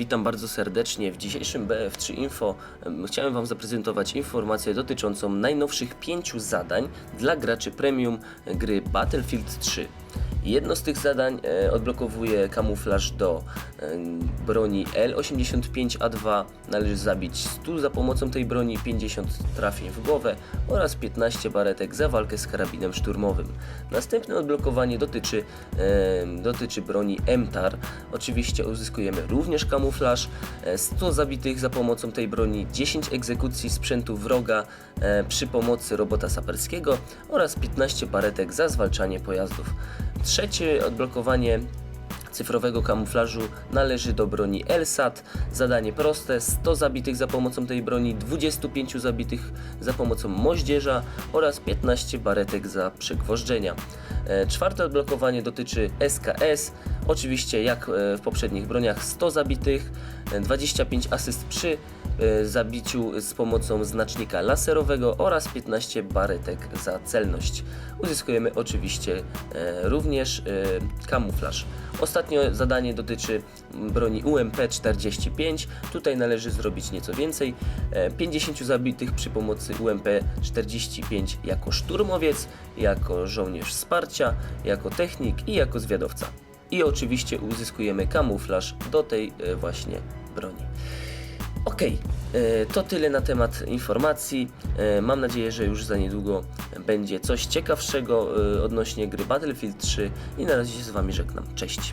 Witam bardzo serdecznie. W dzisiejszym BF3 Info em, chciałem Wam zaprezentować informację dotyczącą najnowszych pięciu zadań dla graczy premium gry Battlefield 3. Jedno z tych zadań e, odblokowuje kamuflaż do e, broni L85A2. Należy zabić 100 za pomocą tej broni, 50 trafień w głowę oraz 15 baretek za walkę z karabinem szturmowym. Następne odblokowanie dotyczy, e, dotyczy broni MTAR. Oczywiście uzyskujemy również kamuflaż, e, 100 zabitych za pomocą tej broni, 10 egzekucji sprzętu wroga przy pomocy robota saperskiego oraz 15 baretek za zwalczanie pojazdów. Trzecie odblokowanie cyfrowego kamuflażu należy do broni LSAT. Zadanie proste: 100 zabitych za pomocą tej broni, 25 zabitych za pomocą moździerza oraz 15 baretek za przegwożdżenia. E, Czwarte odblokowanie dotyczy SKS. Oczywiście, jak e, w poprzednich broniach, 100 zabitych, e, 25 asyst przy e, zabiciu z pomocą znacznika laserowego oraz 15 baretek za celność. Uzyskujemy oczywiście e, również e, kamuflaż. Ostatnie zadanie dotyczy broni UMP-45. Tutaj należy zrobić nieco więcej. E, 50 zabitych przy pomocy UMP-45 jako szturmowiec, jako żołnierz wsparcia, jako technik i jako zwiadowca. I oczywiście uzyskujemy kamuflaż do tej e, właśnie broni. Okej, e, to tyle na temat informacji. E, Mam nadzieję, że już za niedługo będzie coś ciekawszego odnośnie gry Battlefield 3 i na razie się z Wami żegnam. Cześć!